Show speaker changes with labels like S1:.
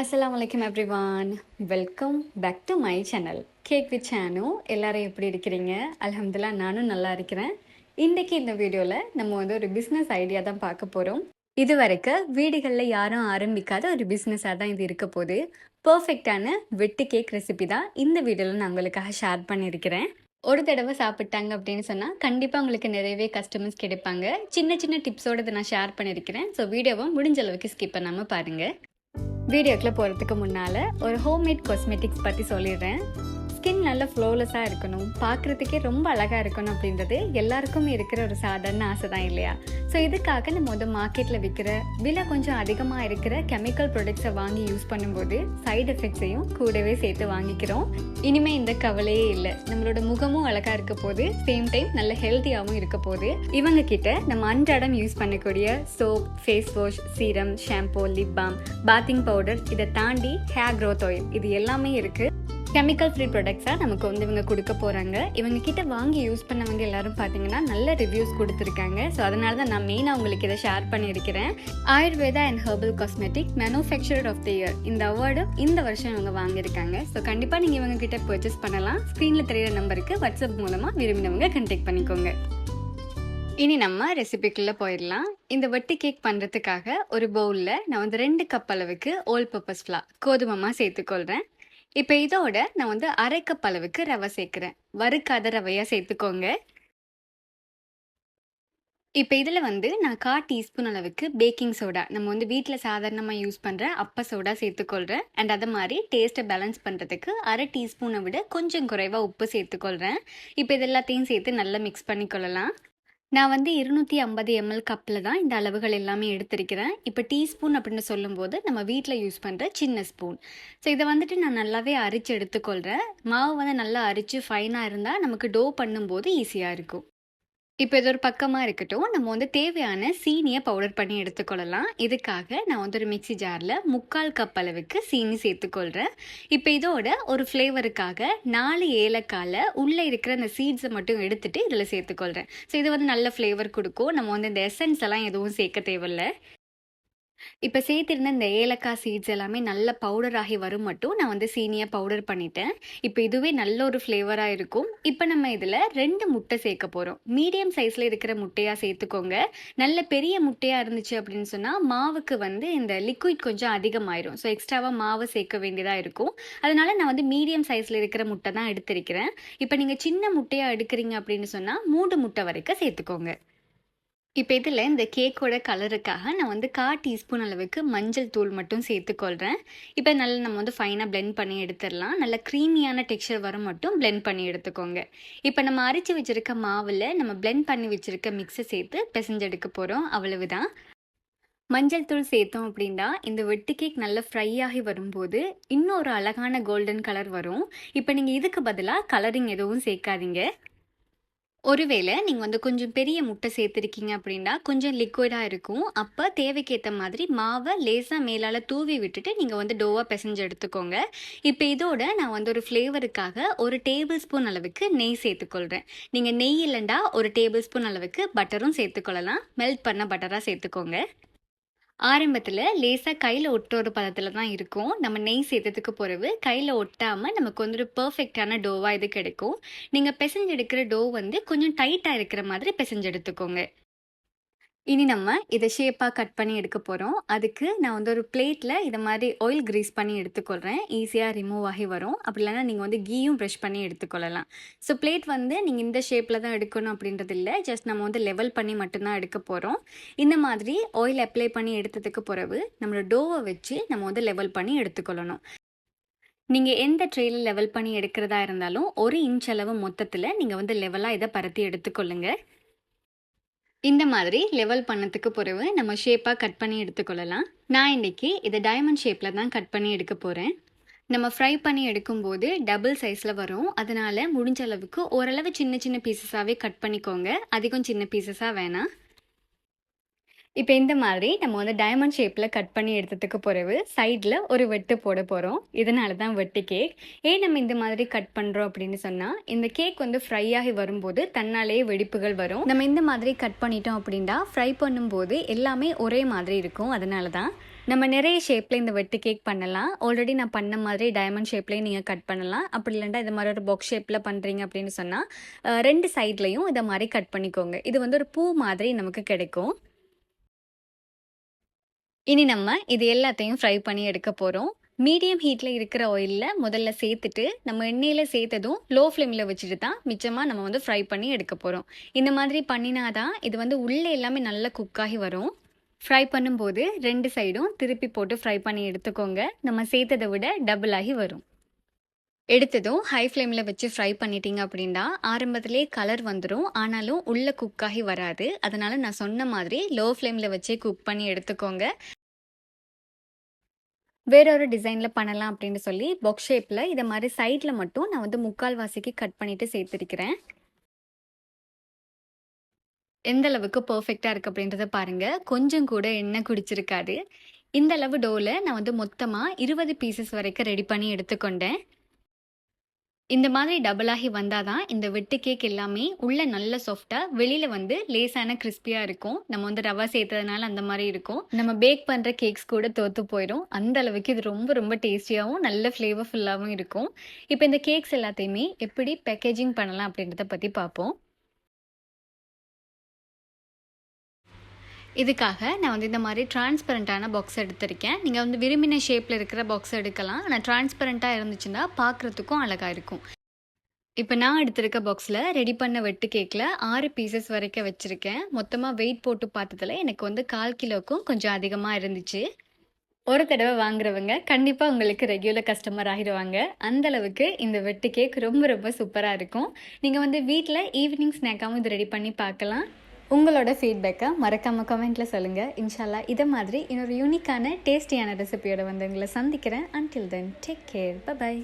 S1: அஸ்ஸலாமு அலைக்கும் everyone welcome back to my channel cake with Chenu எல்லாரும் எப்படி இருக்கிறீங்க? அலமதுல்லா நானும் நல்லா இருக்கிறேன். இன்றைக்கி இந்த வீடியோவில் நம்ம வந்து ஒரு பிஸ்னஸ் ஐடியா தான் பார்க்க போகிறோம் இது வரைக்கும் வீடுகளில் யாரும் ஆரம்பிக்காத ஒரு பிஸ்னஸாக தான் இது இருக்க போகுது. பர்ஃபெக்டான வெட்டு கேக் ரெசிபி தான் இந்த வீடியோவில் நான் உங்களுக்காக ஷேர் பண்ணியிருக்கிறேன். ஒரு தடவை சாப்பிட்டாங்க அப்படின்னு சொன்னால் கண்டிப்பாக உங்களுக்கு நிறையவே கஸ்டமர்ஸ் கிடைப்பாங்க. சின்ன சின்ன டிப்ஸோடு இதை நான் ஷேர் பண்ணியிருக்கிறேன். ஸோ வீடியோவை முடிஞ்ச அளவுக்கு ஸ்கிப் பண்ணாமல் பாருங்கள் வீடியோக்குள்ளே போகிறதுக்கு முன்னால் ஒரு ஹோம்மேட் காஸ்மெட்டிக்ஸ் பற்றி சொல்லிடுறேன். ஸ்கின் நல்ல ஃப்ளோலெஸ்ஸாக இருக்கணும். பார்க்குறதுக்கே ரொம்ப அழகாக இருக்கணும் அப்படின்றது எல்லாருக்கும் இருக்கிற ஒரு சாதாரண ஆசை தான் இல்லையா? ஸோ இதுக்காக நம்ம வந்து மார்க்கெட்டில் விற்கிற விலை கொஞ்சம் அதிகமாக இருக்கிற கெமிக்கல் ப்ராடக்ட்ஸை வாங்கி யூஸ் பண்ணும்போது சைடு எஃபெக்ட்ஸையும் கூடவே சேர்த்து வாங்கிக்கிறோம். இனிமேல் இந்த கவலையே இல்லை. நம்மளோட முகமும் அழகாக இருக்க போது சேம் டைம் நல்ல ஹெல்த்தியாகவும் இருக்க போது இவங்க கிட்ட நம்ம அன்றாடம் யூஸ் பண்ணக்கூடிய soap face wash serum shampoo lip balm bathing powder இதை தாண்டி ஹேர் க்ரோத் ஆயில் இது எல்லாமே இருக்குது கெமிக்கல் ஃப்ரீ ப்ராடக்ட்ஸாக நமக்கு வந்து இவங்க கொடுக்க போகிறாங்க இவங்க கிட்ட வாங்கி யூஸ் பண்ணவங்க எல்லாரும் பார்த்தீங்கன்னா நல்ல ரிவ்யூஸ் கொடுத்துருக்காங்க. ஸோ அதனால தான் நான் மெயினாக உங்களுக்கு இதை ஷேர் பண்ணியிருக்கிறேன். Ayurveda and herbal cosmetic manufacturer of the year இந்த அவார்டு இந்த வருஷம் இவங்க வாங்கியிருக்காங்க. ஸோ கண்டிப்பாக நீங்கள் இவங்க கிட்ட பர்ச்சேஸ் பண்ணலாம் ஸ்க்ரீனில் தெரியிற நம்பருக்கு வாட்ஸ்அப் மூலமாக விரும்பினவங்க கண்டெக்ட் பண்ணிக்கோங்க. இனி நம்ம ரெசிபிக்குள்ளே போயிடலாம். இந்த வட்டி கேக் பண்ணுறதுக்காக ஒரு பவுலில் நான் வந்து ரெண்டு கப் அளவுக்கு ஓல் பர்பஸ் ஃப்ளா கோதுமமாக சேர்த்துக்கொள்கிறேன் இப்போ இதோட நான் வந்து அரைக்கப் அளவுக்கு ரவை சேர்க்குறேன். வறுக்காத ரவையாக சேர்த்துக்கோங்க. இப்போ இதில் வந்து நான் கா டீஸ்பூன் அளவுக்கு பேக்கிங் சோடா நம்ம வந்து வீட்டில் சாதாரணமாக யூஸ் பண்ணுற அப்ப சோடா சேர்த்துக்கொள்கிறேன் அண்ட் அதை மாதிரி டேஸ்ட்டை பேலன்ஸ் பண்ணுறதுக்கு அரை டீஸ்பூனை விட கொஞ்சம் குறைவாக உப்பு சேர்த்துக்கொள்கிறேன் இப்போ இது எல்லாத்தையும் சேர்த்து நல்லா மிக்ஸ் பண்ணிக்கொள்ளலாம். நான் வந்து இருநூற்றி ஐம்பது எம்எல் கப்பில் தான் இந்த அளவுகள் எல்லாமே எடுத்திருக்கிறேன். இப்போ டீஸ்பூன் அப்படின்னு சொல்லும்போது நம்ம வீட்டில் யூஸ் பண்ணுற சின்ன ஸ்பூன். ஸோ இதை வந்துட்டு நான் நல்லாவே அரிச்சு எடுத்துக்கொள்கிறேன் மாவு வந்து நல்லா அரிச்சு ஃபைனாக இருந்தால் நமக்கு டோ பண்ணும்போது ஈஸியாக இருக்கும். இப்போ இது ஒரு பக்கமாக இருக்கட்டும். நம்ம வந்து தேவையான சீனியை பவுடர் பண்ணி எடுத்துக்கொள்ளலாம். இதுக்காக நான் வந்து ஒரு மிக்சி ஜாரில் முக்கால் கப் அளவுக்கு சீனி சேர்த்துக்கொள்கிறேன் இப்போ இதோட ஒரு ஃப்ளேவருக்காக நாலு ஏலக்காயில் உள்ளே இருக்கிற அந்த சீட்ஸை மட்டும் எடுத்துகிட்டு இதில் சேர்த்துக்கொள்கிறேன் ஸோ இது வந்து நல்ல ஃப்ளேவர் கொடுக்கும். நம்ம வந்து இந்த எசன்ஸ் எல்லாம் எதுவும் சேர்க்க தேவையில்லை. இப்போ சேர்த்திருந்த இந்த ஏலக்காய் சீட்ஸ் எல்லாமே நல்ல பவுடர் ஆகி வரும் மட்டும் நான் வந்து சீனியை பவுடர் பண்ணிட்டேன். இப்போ இதுவே நல்ல ஒரு ஃப்ளேவராக இருக்கும். இப்போ நம்ம இதில் ரெண்டு முட்டை சேர்க்க போகிறோம் மீடியம் சைஸில் இருக்கிற முட்டையாக சேர்த்துக்கோங்க. நல்ல பெரிய முட்டையாக இருந்துச்சு அப்படின்னு சொன்னால் மாவுக்கு வந்து இந்த லிக்விட் கொஞ்சம் அதிகமாயிரும். ஸோ எக்ஸ்ட்ராவாக மாவு சேர்க்க வேண்டியதாக இருக்கும். அதனால் நான் வந்து மீடியம் சைஸில் இருக்கிற முட்டை தான் எடுத்திருக்கிறேன். இப்போ நீங்கள் சின்ன முட்டையாக எடுக்கிறீங்க அப்படின்னு சொன்னால் மூணு முட்டை வரைக்கும் சேர்த்துக்கோங்க. இப்போ இதில் இந்த கேக்கோட கலருக்காக நான் வந்து கா டீஸ்பூன் அளவுக்கு மஞ்சள் தூள் மட்டும் சேர்த்துக்கொள்கிறேன் இப்போ நல்லா நம்ம வந்து ஃபைனாக பிளெண்ட் பண்ணி எடுத்துடலாம். நல்ல க்ரீமியான டெக்ஸ்சர் வர மட்டும் பிளெண்ட் பண்ணி எடுத்துக்கோங்க. இப்போ நம்ம அரைச்சி வச்சுருக்க மாவில் நம்ம பிளெண்ட் பண்ணி வச்சுருக்க மிக்ஸை சேர்த்து பிசைஞ்செடுக்க போகிறோம் அவ்வளவுதான். மஞ்சள் தூள் சேர்த்தோம் அப்படின்னா இந்த வெட்டு கேக் நல்லா ஃப்ரை ஆகி வரும்போது இன்னொரு அழகான கோல்டன் கலர் வரும். இப்போ நீங்கள் இதுக்கு பதிலாக கலரிங் எதுவும் சேர்க்காதீங்க. ஒருவேளை நீங்கள் வந்து கொஞ்சம் பெரிய முட்டை சேர்த்துருக்கீங்க அப்படின்னா கொஞ்சம் லிக்விடாக இருக்கும். அப்போ தேவைக்கேற்ற மாதிரி மாவை லேசாக மேலால் தூவி விட்டுட்டு நீங்கள் வந்து டோவாக பிசைஞ்சு எடுத்துக்கோங்க. இப்போ இதோட நான் வந்து ஒரு ஃப்ளேவருக்காக ஒரு டேபிள் ஸ்பூன் அளவுக்கு நெய் சேர்த்துக்கொள்கிறேன் நீங்கள் நெய் இல்லைண்டா ஒரு டேபிள் ஸ்பூன் அளவுக்கு பட்டரும் சேர்த்துக்கொள்ளலாம். மெல்ட் பண்ண பட்டராக சேர்த்துக்கோங்க. ஆரம்பத்தில் லேசாக கையில் ஒட்டுற பதத்தில் தான் இருக்கும். நம்ம நெய் சேர்த்ததுக்கு பிறகு கையில் ஒட்டாமல் நமக்கு வந்து ஒரு பர்ஃபெக்டான டோவாக இது கிடைக்கும். நீங்கள் பிசைஞ்செடுக்கிற டோ வந்து கொஞ்சம் டைட்டாக இருக்கிற மாதிரி பிசைஞ்சு எடுத்துக்கோங்க இனி நம்ம இதை ஷேப்பாக கட் பண்ணி எடுக்க போகிறோம் அதுக்கு நான் வந்து ஒரு பிளேட்டில் இதை மாதிரி ஆயில் க்ரீஸ் பண்ணி எடுத்துக்கொள்கிறேன் ஈஸியாக ரிமூவ் ஆகி வரும். அப்படி இல்லைனா நீங்கள் வந்து கீயும் ப்ரெஷ் பண்ணி எடுத்துக்கொள்ளலாம். ஸோ பிளேட் வந்து நீங்கள் இந்த ஷேப்பில் தான் எடுக்கணும் அப்படின்றது இல்லை. ஜஸ்ட் நம்ம வந்து லெவல் பண்ணி மட்டும்தான் எடுக்க போகிறோம் இந்த மாதிரி ஆயில் அப்ளை பண்ணி எடுத்ததுக்கு பிறகு நம்மளோட டோவை வச்சு நம்ம வந்து லெவல் பண்ணி எடுத்துக்கொள்ளணும். நீங்கள் எந்த ட்ரெயில் லெவல் பண்ணி எடுக்கிறதா இருந்தாலும் ஒரு இன்ச் அளவு மொத்தத்தில் நீங்கள் வந்து லெவலாக இதை பரத்தி எடுத்துக்கொள்ளுங்கள் இந்த மாதிரி லெவல் பண்ணதுக்கு பிறகு நம்ம ஷேப்பாக கட் பண்ணி எடுத்துக்கொள்ளலாம். நான் இன்றைக்கி இதை டைமண்ட் ஷேப்பில் தான் கட் பண்ணி எடுக்க போகிறேன் நம்ம ஃப்ரை பண்ணி எடுக்கும்போது டபுள் சைஸில் வரும். அதனால் முடிஞ்ச அளவுக்கு ஓரளவு சின்ன சின்ன பீசஸாகவே கட் பண்ணிக்கோங்க. அதிகம் சின்ன பீசஸாக வேணாம். இப்போ இந்த மாதிரி நம்ம வந்து டைமண்ட் ஷேப்பில் கட் பண்ணி எடுத்ததுக்கு பிறகு சைடில் ஒரு வெட்டு போட போகிறோம் இதனால தான் வெட்டு கேக் ஏன் நம்ம இந்த மாதிரி கட் பண்ணுறோம் அப்படின்னு சொன்னால் இந்த கேக் வந்து ஃப்ரை ஆகி வரும்போது தன்னாலேயே வெடிப்புகள் வரும். நம்ம இந்த மாதிரி கட் பண்ணிட்டோம் அப்படின்னா ஃப்ரை பண்ணும்போது எல்லாமே ஒரே மாதிரி இருக்கும். அதனால தான் நம்ம நிறைய ஷேப்பில் இந்த வெட்டு கேக் பண்ணலாம். ஆல்ரெடி நான் பண்ண மாதிரி டைமண்ட் ஷேப்லேயும் நீங்கள் கட் பண்ணலாம். அப்படி இல்லைன்னா இது மாதிரி ஒரு பாக்ஸ் ஷேப்பில் பண்ணுறீங்க அப்படின்னு சொன்னால் ரெண்டு சைட்லேயும் இதை மாதிரி கட் பண்ணிக்கோங்க. இது வந்து ஒரு பூ மாதிரி நமக்கு கிடைக்கும். இனி நம்ம இது எல்லாத்தையும் ஃப்ரை பண்ணி எடுக்க போகிறோம் மீடியம் ஹீட்டில் இருக்கிற ஆயிலில் முதல்ல சேர்த்துட்டு நம்ம எண்ணெயில் சேர்த்ததும் லோ ஃப்ளேமில் வச்சுட்டு தான் மிச்சமாக நம்ம வந்து ஃப்ரை பண்ணி எடுக்க போகிறோம் இந்த மாதிரி பண்ணினாதான் இது வந்து உள்ளே எல்லாமே நல்லா குக்காகி வரும். ஃப்ரை பண்ணும்போது ரெண்டு சைடும் திருப்பி போட்டு ஃப்ரை பண்ணி எடுத்துக்கோங்க. நம்ம சேர்த்ததை விட டபுள் ஆகி வரும். எடுத்ததும் ஹை ஃப்ளேமில் வச்சு ஃப்ரை பண்ணிட்டீங்க அப்படின்னா ஆரம்பத்திலே கலர் வந்துடும் ஆனாலும் உள்ளே குக்காகி வராது. அதனால் நான் சொன்ன மாதிரி லோ ஃப்ளேமில் வச்சே குக் பண்ணி எடுத்துக்கோங்க. வேறொரு டிசைனில் பண்ணலாம் அப்படின்னு சொல்லி பொக் ஷேப்பில் இதை மாதிரி சைடில் மட்டும் நான் வந்து முக்கால் வாசிக்கு கட் பண்ணிவிட்டு சேர்த்துருக்கிறேன். எந்த அளவுக்கு பர்ஃபெக்டாக இருக்குது அப்படின்றத பாருங்கள் கொஞ்சம் கூட எண்ணெய் குடிச்சிருக்காது. இந்த அளவு டோவில் நான் வந்து மொத்தமாக இருபது பீசஸ் வரைக்கும் ரெடி பண்ணி எடுத்துக்கொண்டேன். இந்த மாதிரி டபுள் ஆகி வந்தால் தான் இந்த வெட்டு கேக் எல்லாமே உள்ள நல்ல சாஃப்டாக வெளியில் வந்து லேசான கிறிஸ்பியாக இருக்கும். நம்ம வந்து ரவா சேர்த்ததுனால அந்த மாதிரி இருக்கும். நம்ம பேக் பண்ணுற கேக்ஸ் கூட தோற்று போயிடும் அந்த அளவுக்கு இது ரொம்ப ரொம்ப டேஸ்டியாகவும் நல்ல ஃப்ளேவர்ஃபுல்லாகவும் இருக்கும். இப்போ இந்த கேக்ஸ் எல்லாத்தையுமே எப்படி பேக்கேஜிங் பண்ணலாம் அப்படின்றத பற்றி பார்ப்போம். இதுக்காக நான் வந்து இந்த மாதிரி டிரான்ஸ்பரண்ட்டான பாக்ஸ் எடுத்திருக்கேன். நீங்கள் வந்து விரும்பின ஷேப்பில் இருக்கிற பாக்ஸ் எடுக்கலாம். ஆனால் டிரான்ஸ்பரண்ட்டாக இருந்துச்சுன்னா பார்க்குறதுக்கும் அழகாக இருக்கும். இப்போ நான் எடுத்திருக்க பாக்ஸில் ரெடி பண்ண வெட்டு கேக்கில் ஆறு பீசஸ் வரைக்கும் வச்சுருக்கேன். மொத்தமாக வெயிட் போட்டு பார்த்ததில் எனக்கு வந்து கால் கிலோக்கும் கொஞ்சம் அதிகமாக இருந்துச்சு. ஒரு தடவை வாங்குறவங்க கண்டிப்பாக உங்களுக்கு ரெகுலர் கஸ்டமர் ஆகிடுவாங்க அந்தளவுக்கு இந்த வெட்டு கேக் ரொம்ப ரொம்ப சூப்பராக இருக்கும். நீங்கள் வந்து வீட்டில் ஈவினிங் ஸ்நாக்காகவும் இது ரெடி பண்ணி பார்க்கலாம். உங்களோட ஃபீட்பேக்கை மறக்காமல் கமெண்ட்டில் சொல்லுங்கள் இன்ஷால்லா இதை மாதிரி இன்னொரு யூனிக்கான டேஸ்டியான ரெசிபியோட வந்து உங்களை சந்திக்கிறேன். Until then take care bye